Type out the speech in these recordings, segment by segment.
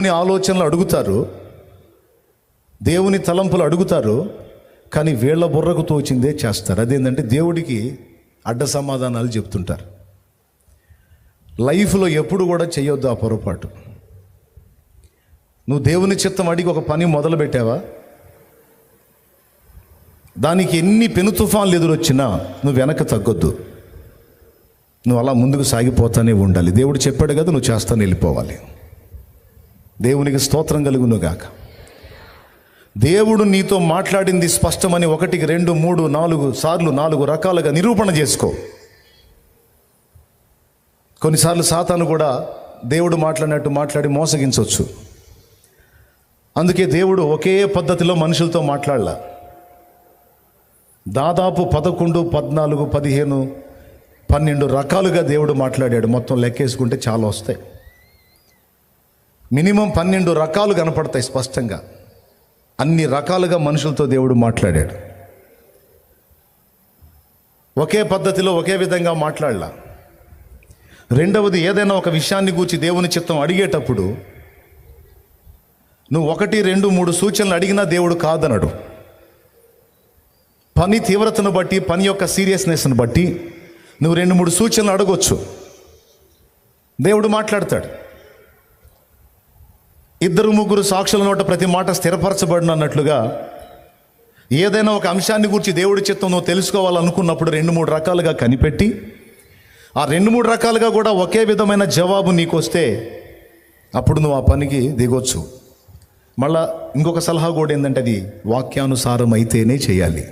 దేవుని ఆలోచనలు అడుగుతారు. దేవుని తలంపులు అడుగుతారు. కానీ వీళ్ళ బుర్రకు తోచిందే చేస్తారు. అదేంటంటే దేవుడికి అడ్డ సమాధానాలు చెప్తుంటారు. లైఫ్లో ఎప్పుడు కూడా చేయొద్దు ఆ పొరపాటు. నువ్వు దేవుని చిత్తం అడిగి ఒక పని మొదలు పెట్టావా దానికి ఎన్ని పెను తుఫాన్లు ఎదురొచ్చినా నువ్వు వెనక తగ్గొద్దు. నువ్వు అలా ముందుకు సాగిపోతానే ఉండాలి. దేవుడు చెప్పాడు కదా నువ్వు చేస్తానే వెళ్ళిపోవాలి. దేవునికి స్తోత్రం కలుగును గాక దేవుడు నీతో మాట్లాడింది స్పష్టమని ఒకటికి రెండు మూడు నాలుగు సార్లు నాలుగు రకాలుగా నిరూపణ చేసుకో. కొన్నిసార్లు సాతాను కూడా దేవుడు మాట్లాడినట్టు మాట్లాడి మోసగించవచ్చు. అందుకే దేవుడు ఒకే పద్ధతిలో మనుషులతో మాట్లాడలా. దాదాపు పదకొండు పద్నాలుగు పదిహేను పన్నెండు రకాలుగా దేవుడు మాట్లాడాడు. మొత్తం లెక్కేసుకుంటే చాలా వస్తాయి. మినిమం పన్నెండు రకాలు కనపడతాయి స్పష్టంగా. అన్ని రకాలుగా మనుషులతో దేవుడు మాట్లాడాడు. ఒకే పద్ధతిలో ఒకే విధంగా మాట్లాడలా. రెండవది ఏదైనా ఒక విషయాన్ని గూర్చి దేవుని చిత్తం అడిగేటప్పుడు నువ్వు ఒకటి రెండు మూడు సూచనలు అడిగినా దేవుడు కాదనడు. పని తీవ్రతను బట్టి పని యొక్క సీరియస్నెస్ను బట్టి నువ్వు రెండు మూడు సూచనలు అడగొచ్చు. దేవుడు మాట్లాడతాడు. ఇద్దరు ముగ్గురు సాక్షుల నోట ప్రతి మాట స్థిరపరచబడిన అన్నట్లుగా ఏదైనా ఒక అంశాన్ని గురించి దేవుడి చిత్తం నువ్వు తెలుసుకోవాలనుకున్నప్పుడు రెండు మూడు రకాలుగా కనిపెట్టి ఆ రెండు మూడు రకాలుగా కూడా ఒకే విధమైన జవాబు నీకు వస్తే అప్పుడు నువ్వు ఆ పనికి దిగొచ్చు. మళ్ళా ఇంకొక సలహా కూడా ఏంటంటే అది వాక్యానుసారం అయితేనే చేయాలి.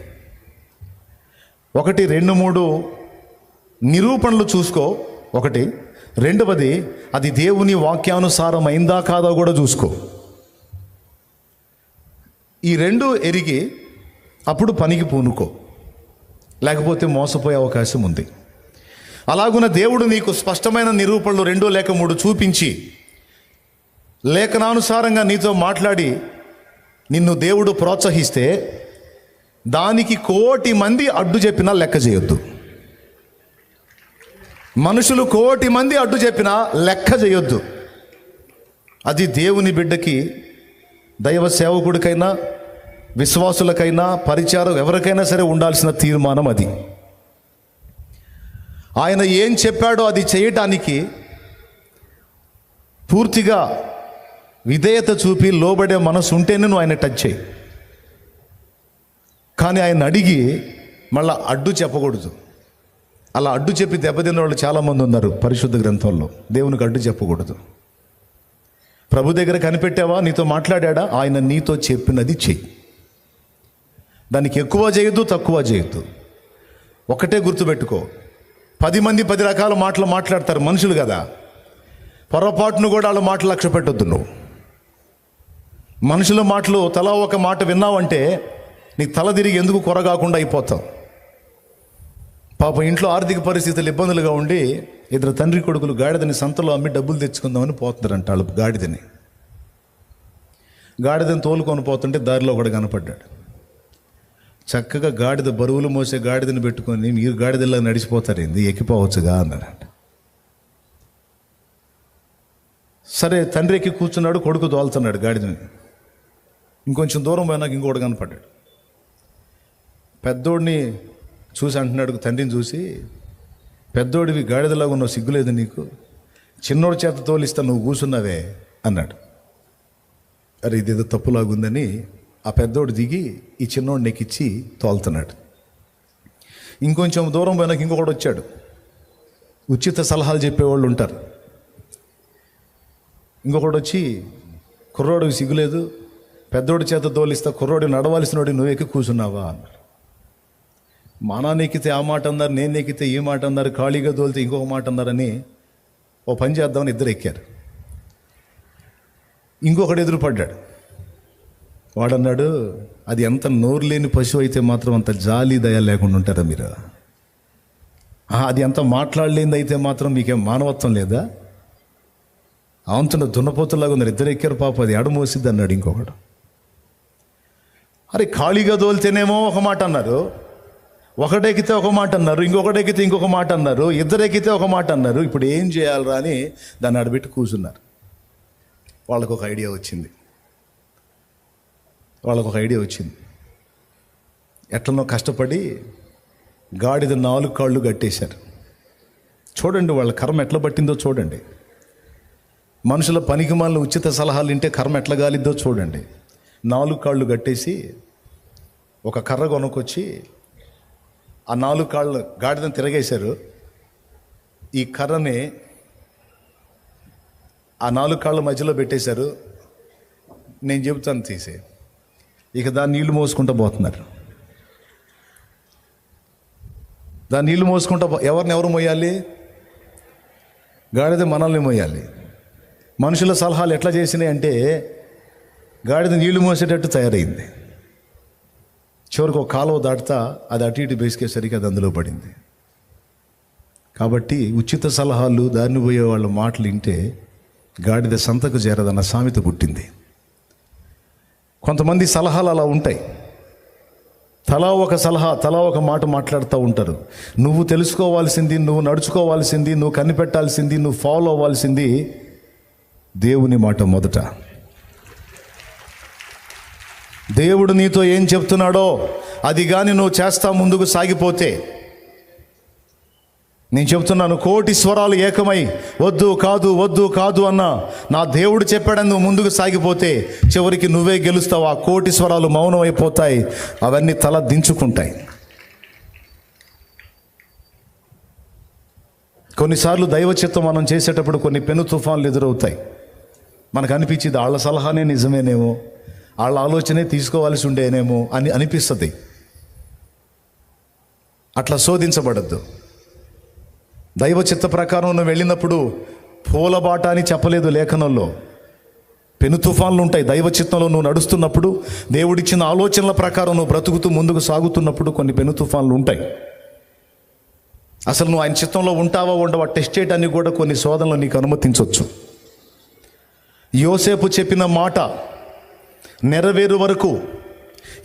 ఒకటి రెండు మూడు నిరూపణలు చూసుకో. ఒకటి రెండవది అది దేవుని వాక్యానుసారం అయిందా కాదా కూడా చూసుకో. ఈ రెండు ఎరిగి అప్పుడు పనికి పూనుకో. లేకపోతే మోసపోయే అవకాశం ఉంది. అలాగున దేవుడు నీకు స్పష్టమైన నిరూపణలు రెండు లేక మూడు చూపించి లేఖనానుసారంగా నీతో మాట్లాడి నిన్ను దేవుడు ప్రోత్సహిస్తే దానికి కోటి మంది అడ్డు చెప్పినా లెక్క చేయొద్దు. మనుషులు కోటి మంది అడ్డు చెప్పినా లెక్క చేయొద్దు. అది దేవుని బిడ్డకి దైవ సేవకుడికైనా విశ్వాసులకైనా పరిచారం ఎవరికైనా సరే ఉండాల్సిన తీర్మానం అది. ఆయన ఏం చెప్పాడో అది చేయటానికి పూర్తిగా విధేయత చూపి లోబడే మనసు ఉంటేనే నువ్వు ఆయన టచ్ చేయి. కానీ ఆయన అడిగి మళ్ళా అడ్డు చెప్పకూడదు. అలా అడ్డు చెప్పి దెబ్బతిన్న వాళ్ళు చాలామంది ఉన్నారు పరిశుద్ధ గ్రంథంలో. దేవునికి అడ్డు చెప్పకూడదు. ప్రభు దగ్గర కనిపెట్టావా? నీతో మాట్లాడా ఆయన నీతో చెప్పినది చెయ్యి. దానికి ఎక్కువ చేయొద్దు తక్కువ చేయొద్దు. ఒకటే గుర్తుపెట్టుకో. పది మంది పది రకాల మాటలు మాట్లాడతారు మనుషులు కదా. పొరపాటును కూడా వాళ్ళ మాటలు లక్ష్య పెట్టొద్దు నువ్వు. మనుషుల మాటలు తలా ఒక మాట విన్నావంటే నీకు తల తిరిగి ఎందుకు కొరగాకుండా అయిపోతావు? పాపం ఇంట్లో ఆర్థిక పరిస్థితులు ఇబ్బందులుగా ఉండి ఇద్దరు తండ్రి కొడుకులు గాడిదని సంతలో అమ్మి డబ్బులు తెచ్చుకుందామని పోతున్నారంట వాళ్ళు గాడిదని. గాడిదని తోలుకొని పోతుంటే దారిలో ఒకడు కనపడ్డాడు. చక్కగా గాడిద బరువులు మోసే గాడిదని పెట్టుకొని మీరు గాడిదలా నడిచిపోతారేంది ఎక్కిపోవచ్చుగా అన్నాడంట. సరే తండ్రి ఎక్కి కూర్చున్నాడు కొడుకు దోలుతున్నాడు గాడిదని. ఇంకొంచెం దూరం పోయినాక ఇంకోటి కనపడ్డాడు. పెద్దోడిని చూసి అంటున్నాడు తండ్రిని చూసి పెద్దోడివి గాడిదలాగా ఉన్నావు సిగ్గులేదు నీకు. చిన్నోడి చేత తోలిస్తా నువ్వు కూసున్నావే అన్నాడు. అరే ఇదేదో తప్పులాగుందని ఆ పెద్దోడు దిగి ఈ చిన్నోడిని నెక్కిచ్చి తోలుతున్నాడు. ఇంకొంచెం దూరం పోయినాక ఇంకొకడు వచ్చాడు. ఉచిత సలహాలు చెప్పేవాళ్ళు ఉంటారు. ఇంకొకడు వచ్చి కుర్రోడికి సిగ్గులేదు పెద్దోడి చేత తోలిస్తా కుర్రోడి నడవాల్సినోడి నువ్వు ఎక్కి కూర్చున్నావా అన్నాడు. మా నాన్న ఎక్కితే ఆ మాట అన్నారు నేను ఎక్కితే ఈ మాట అన్నారు ఖాళీగా తోలితే ఇంకొక మాట అన్నారని ఓ పని చేద్దామని ఇద్దరు ఎక్కారు. ఇంకొకడు ఎదురుపడ్డాడు. వాడన్నాడు అది ఎంత నోరు లేని పశువు అయితే మాత్రం అంత జాలి దయ లేకుండా ఉంటారా మీరు? అది ఎంత మాట్లాడలేనిది అయితే మాత్రం మీకేం మానవత్వం లేదా? అవంతున్న దున్నపోతులాగా ఉన్నారు ఇద్దరు ఎక్కారు పాప అది ఎడమోసిద్ది అన్నాడు ఇంకొకడు. అరే ఖాళీగా తోలితేనేమో ఒక మాట అన్నారు. ఒకటెక్కితే ఒక మాట అన్నారు ఇంకొకటి ఎక్కితే ఇంకొక మాట అన్నారు ఇద్దరు ఎక్కితే ఒక మాట అన్నారు. ఇప్పుడు ఏం చేయాలరా అని దాన్ని అడబెట్టి కూర్చున్నారు. వాళ్ళకు ఒక ఐడియా వచ్చింది. వాళ్ళకు ఒక ఐడియా వచ్చింది. ఎట్లనో కష్టపడి గాడిద నాలుగు కాళ్ళు కట్టేశారు. చూడండి వాళ్ళ కర్మ ఎట్లా పట్టిందో చూడండి. మనుషుల పనికి మాలిన ఉచిత సలహాలు వింటే కర్మ ఎట్లా గాలిద్దో చూడండి. నాలుగు కాళ్ళు కట్టేసి ఒక కర్ర కొనుక్కొచ్చి ఆ నాలుగు కాళ్ళు గాడిదని తిరగేశారు. ఈ కర్రని ఆ నాలుగు కాళ్ళ మధ్యలో పెట్టేశారు. నేను చెబుతాను తీసే. ఇక దాన్ని నీళ్ళు మోసుకుంటూ పోతున్నారు. దాన్ని నీళ్ళు మోసుకుంటా పో- ఎవరిని ఎవరు మోయాలి? గాడిద మనల్ని మోయాలి. మనుషుల సలహాలు ఎట్లా చేసినాయి అంటే గాడిద నీళ్ళు మోసేటట్టు తయారైంది. చివరికి ఒక కాలువ దాటుతా అది అటు ఇటు బేసుకేసరికి అది అందులో పడింది. కాబట్టి ఉచిత సలహాలు దారిని పోయే వాళ్ళ మాటలు వింటే గాడిద సంతకు చేరదన్న సామెత పుట్టింది. కొంతమంది సలహాలు అలా ఉంటాయి. తలా ఒక సలహా తలా ఒక మాట మాట్లాడుతూ ఉంటారు. నువ్వు తెలుసుకోవాల్సింది నువ్వు నడుచుకోవాల్సింది నువ్వు కనిపెట్టాల్సింది నువ్వు ఫాలో అవ్వాల్సింది దేవుని మాట మొదట. దేవుడు నీతో ఏం చెప్తున్నాడో అది కానీ నువ్వు చేస్తా ముందుకు సాగిపోతే. నేను చెప్తున్నాను కోటి స్వరాలు ఏకమై వద్దు కాదు వద్దు కాదు అన్న నా దేవుడు చెప్పాడని నువ్వు ముందుకు సాగిపోతే చివరికి నువ్వే గెలుస్తావు. ఆ కోటి స్వరాలు మౌనం అయిపోతాయి అవన్నీ తల దించుకుంటాయి. కొన్నిసార్లు దైవ చిత్తం మనం చేసేటప్పుడు కొన్ని పెను తుఫాన్లు ఎదురవుతాయి. మనకు అనిపించింది వాళ్ళ సలహానే నిజమేనేమో. వాళ్ళ ఆలోచనే తీసుకోవాల్సి ఉండేనేమో అని అనిపిస్తుంది. అట్లా శోధించబడద్దు. దైవ చిత్త ప్రకారం నువ్వు వెళ్ళినప్పుడు పూలబాట అని చెప్పలేదు లేఖనంలో. పెను తుఫాన్లు ఉంటాయి దైవ చిత్తంలో నువ్వు నడుస్తున్నప్పుడు దేవుడిచ్చిన ఆలోచనల ప్రకారం నువ్వు బ్రతుకుతూ ముందుకు సాగుతున్నప్పుడు కొన్ని పెను తుఫాన్లు ఉంటాయి. అసలు నువ్వు ఆయన చిత్తంలో ఉంటావా ఉండవా టెస్ట్ చేయడానికి కూడా కొన్ని శోధనలు నీకు అనుమతించవచ్చు యోసేపు చెప్పిన మాట నెరవేరు వరకు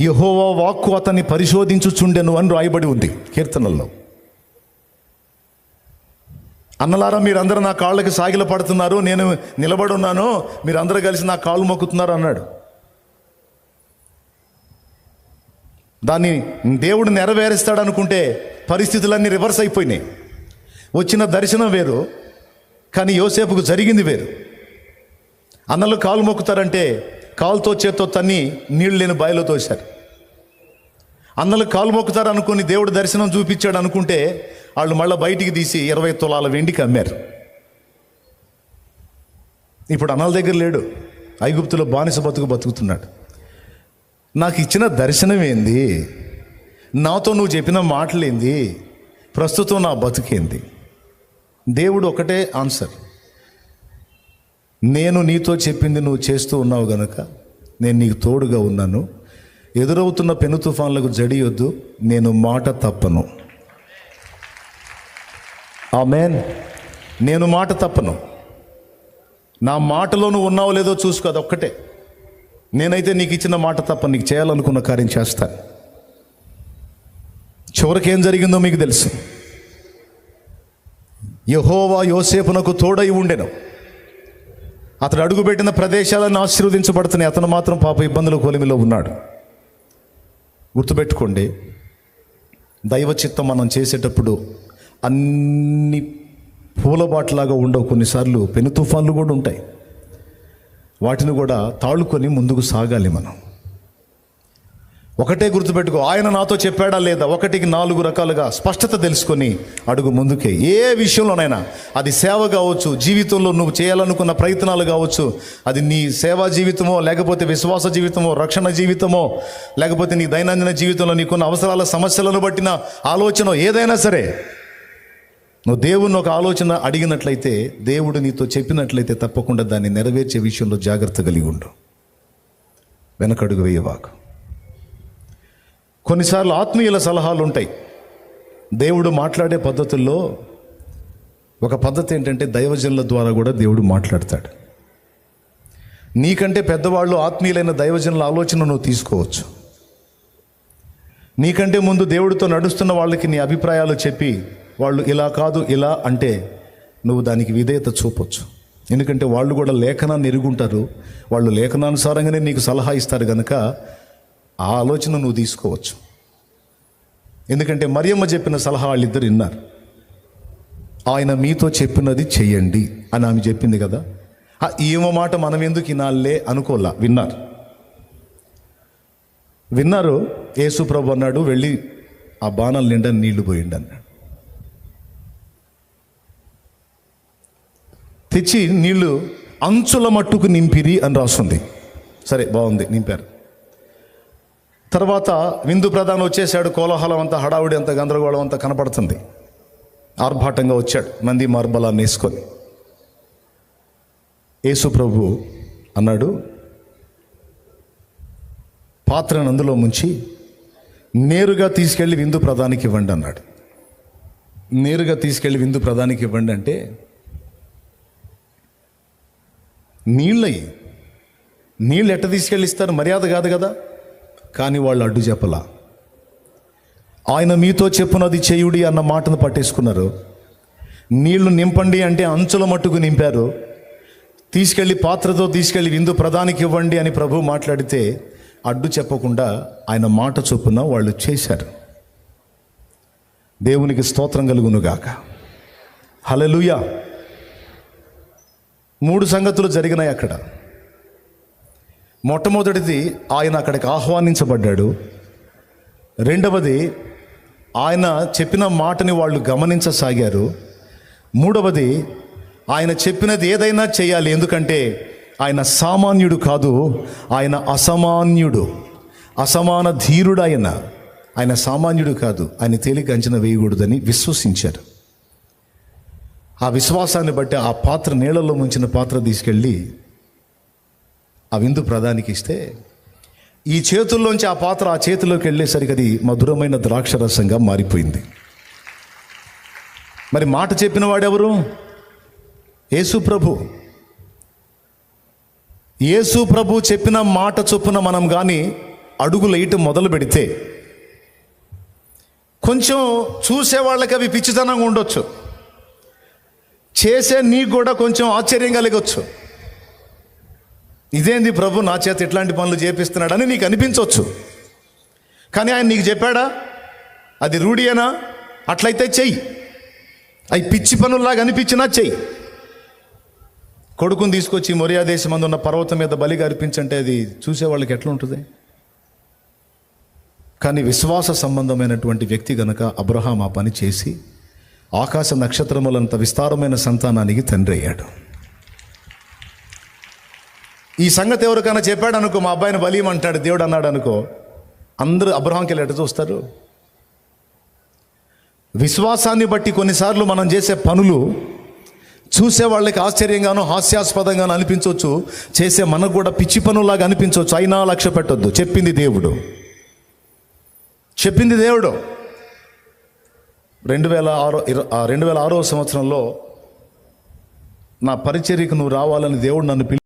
యహోవా వాక్కు అతన్ని పరిశోధించుచుండెను అని రాయబడి ఉంది. కీర్తనల్లో. అన్నలారా మీరందరూ నా కాళ్ళకి సాగిల పడుతున్నారు నేను నిలబడి ఉన్నాను మీరందరూ కలిసి నా కాళ్ళు మొక్కుతున్నారు అన్నాడు. దాన్ని దేవుడు నెరవేరుస్తాడు అనుకుంటే పరిస్థితులన్నీ రివర్స్ అయిపోయినాయి. వచ్చిన దర్శనం వేరు కానీ యోసేపుకు జరిగింది వేరు. అన్నలు కాలు మొక్కుతారంటే కాలుతో చేత్తో తన్ని నీళ్ళు లేని బావిలో తోశారు. అందరూ కాలు మొక్కుతారు అనుకుని దేవుడు దర్శనం చూపించాడు అనుకుంటే వాళ్ళు మళ్ళీ బయటికి తీసి ఇరవై తులాల వెండికి అమ్మారు. ఇప్పుడు అన్నల దగ్గర లేడు. ఐగుప్తులో బానిస బతుకు బతుకుతున్నాడు. నాకు ఇచ్చిన దర్శనం ఏంది? నాతో నువ్వు చెప్పిన మాటలేంది? ప్రస్తుతం నా బతుకేంది? దేవుడు ఒకటే ఆన్సర్. నేను నీతో చెప్పింది నువ్వు చేస్తూ ఉన్నావు గనక నేను నీకు తోడుగా ఉన్నాను. ఎదురవుతున్న పెను తుఫాన్లకు జడియొద్దు నేను మాట తప్పను. ఆ మేన్ నేను మాట తప్పను. నా మాటలో నువ్వు ఉన్నావో లేదో చూసుకో అది ఒక్కటే నేనైతే నీకు ఇచ్చిన మాట తప్ప నీకు చేయాలనుకున్న కార్యం చేస్తాను. చివరికి ఏం జరిగిందో మీకు తెలుసు. యహోవా యోసేపునకు తోడై ఉండెను. అతడు అడుగుపెట్టిన ప్రదేశాలను ఆశీర్వదించబడుతున్నాయి అతను మాత్రం పాప ఇబ్బందుల కొలిమిలో ఉన్నాడు. గుర్తుపెట్టుకోండి దైవ చిత్తం మనం చేసేటప్పుడు అన్ని పూలబాట్లాగా ఉండవు. కొన్నిసార్లు పెను తుఫాన్లు కూడా ఉంటాయి. వాటిని కూడా తాళుకొని ముందుకు సాగాలి మనం. ఒకటే గుర్తుపెట్టుకో ఆయన నాతో చెప్పాడా లేదా? ఒకటికి నాలుగు రకాలుగా స్పష్టత తెలుసుకొని అడుగు ముందుకే. ఏ విషయంలోనైనా అది సేవ కావచ్చు జీవితంలో నువ్వు చేయాలనుకున్న ప్రయత్నాలు కావచ్చు అది నీ సేవా జీవితమో లేకపోతే విశ్వాస జీవితమో రక్షణ జీవితమో లేకపోతే నీ దైనందిన జీవితంలో నీకున్న అవసరాల సమస్యలను బట్టిన ఆలోచన ఏదైనా సరే నువ్వు దేవుని ఒక ఆలోచన అడిగినట్లయితే దేవుడు నీతో చెప్పినట్లయితే తప్పకుండా దాన్ని నెరవేర్చే విషయంలో జాగ్రత్త కలిగి ఉండు. వెనకడుగు వేయవాకు కొన్నిసార్లు ఆత్మీయుల సలహాలు ఉంటాయి దేవుడు మాట్లాడే పద్ధతుల్లో ఒక పద్ధతి ఏంటంటే దైవజనుల ద్వారా కూడా దేవుడు మాట్లాడతాడు. నీకంటే పెద్దవాళ్ళు ఆత్మీయులైన దైవజనుల ఆలోచన నువ్వు తీసుకోవచ్చు. నీకంటే ముందు దేవుడితో నడుస్తున్న వాళ్ళకి నీ అభిప్రాయాలు చెప్పి వాళ్ళు ఇలా కాదు ఇలా అంటే నువ్వు దానికి విధేయత చూపొచ్చు. ఎందుకంటే వాళ్ళు కూడా లేఖనాన్ని ఎరుగుంటారు. వాళ్ళు లేఖనానుసారంగానే నీకు సలహా ఇస్తారు కనుక ఆ ఆలోచన నువ్వు తీసుకోవచ్చు. ఎందుకంటే మరియమ్మ చెప్పిన సలహా వాళ్ళిద్దరు విన్నారు. ఆయన మీతో చెప్పినది చెయ్యండి అని ఆమె చెప్పింది కదా. ఆ ఈమె మాట మనం ఎందుకు వినాలే అనుకోలా విన్నారు. విన్నారు యేసు ప్రభు అన్నాడు వెళ్ళి ఆ బాణాల నిండా నీళ్ళు పోయిండి అన్నాడు. తెచ్చి నీళ్ళు అంచుల మట్టుకు నింపిరి అని రాస్తుంది సరే బాగుంది నింపారు. తర్వాత విందు ప్రధానం వచ్చేసాడు కోలాహలం అంతా హడావుడి అంత గందరగోళం అంతా కనపడుతుంది. ఆర్భాటంగా వచ్చాడు నంది మార్బలాన్ని వేసుకొని. యేసు ప్రభు అన్నాడు పాత్రను అందులో ముంచి నేరుగా తీసుకెళ్ళి విందు ప్రధానికి ఇవ్వండి అన్నాడు. నేరుగా తీసుకెళ్ళి విందు ప్రధానికి ఇవ్వండి అంటే నీళ్ళయి నీళ్ళు ఎట్ట తీసుకెళ్ళి ఇస్తారు? మర్యాద కాదు కదా. కానీ వాళ్ళు అడ్డు చెప్పలా. ఆయన మీతో చెప్పునది చేయుడి అన్న మాటను పట్టేసుకున్నారు. నీళ్ళు నింపండి అంటే అంచుల మట్టుకు నింపారు. తీసుకెళ్ళి పాత్రతో తీసుకెళ్ళి విందు ప్రధానికి ఇవ్వండి అని ప్రభు మాట్లాడితే అడ్డు చెప్పకుండా ఆయన మాట చొప్పున వాళ్ళు చేశారు. దేవునికి స్తోత్రం కలుగునుగాక. హలలుయా మూడు సంగతులు జరిగినాయి అక్కడ. మొట్టమొదటిది ఆయన అక్కడికి ఆహ్వానించబడ్డాడు. రెండవది ఆయన చెప్పిన మాటని వాళ్ళు గమనించసాగారు. మూడవది ఆయన చెప్పినది ఏదైనా చేయాలి ఎందుకంటే ఆయన సామాన్యుడు కాదు ఆయన అసమాన్యుడు అసమాన ధీరుడు ఆయన. ఆయన సామాన్యుడు కాదు ఆయన తేలిక అంచనా వేయకూడదని విశ్వసించారు. ఆ విశ్వాసాన్ని బట్టి ఆ పాత్ర నీళ్ళలో ముంచిన పాత్ర తీసుకెళ్ళి ఆ విందు ప్రధానికి ఇస్తే ఈ చేతుల్లోంచి ఆ పాత్ర ఆ చేతిలోకి వెళ్ళేసరికి అది మధురమైన ద్రాక్షరసంగా మారిపోయింది. మరి మాట చెప్పిన వాడెవరు? యేసు ప్రభు. యేసు ప్రభు చెప్పిన మాట చొప్పున మనం కానీ అడుగులు వేయటం మొదలు పెడితే కొంచెం చూసే వాళ్ళకి అవి పిచ్చితనంగా ఉండొచ్చు. చేసే నీకు కూడా కొంచెం ఆశ్చర్యం కలగవచ్చు ఇదేంది ప్రభు నా చేత ఇట్లాంటి పనులు చేపిస్తున్నాడని నీకు అనిపించవచ్చు కానీ ఆయన నీకు చెప్పాడా? అది రూఢియేనా? అట్లయితే చెయ్యి. అవి పిచ్చి పనుల్లాగా అనిపించినా చెయ్యి. కొడుకుని తీసుకొచ్చి మొరియా దేశమందు ఉన్న పర్వతం మీద బలిగా అర్పించంటే అది చూసే వాళ్ళకి ఎట్లా ఉంటుంది? కానీ విశ్వాస సంబంధమైనటువంటి వ్యక్తి గనక అబ్రహాం ఆ పని చేసి ఆకాశ నక్షత్రములంత విస్తారమైన సంతానానికి తండ్రి అయ్యాడు. ఈ సంగతి ఎవరికైనా చెప్పాడు అనుకో మా అబ్బాయిని బలియమంటాడు దేవుడు అన్నాడు అనుకో అందరూ అబ్రహాంకి వెళ్ళి చూస్తారు. విశ్వాసాన్ని బట్టి కొన్నిసార్లు మనం చేసే పనులు చూసే వాళ్ళకి ఆశ్చర్యంగానో హాస్యాస్పదంగానో అనిపించవచ్చు. చేసే మనకు కూడా పిచ్చి పనులాగా అనిపించవచ్చు. అయినా లక్ష్య పెట్టొద్దు. చెప్పింది దేవుడు. చెప్పింది దేవుడు. రెండు వేల ఆరో ఇరవై రెండు వేల ఆరో సంవత్సరంలో నా పరిచర్యకు నువ్వు రావాలని దేవుడు నన్ను పిలి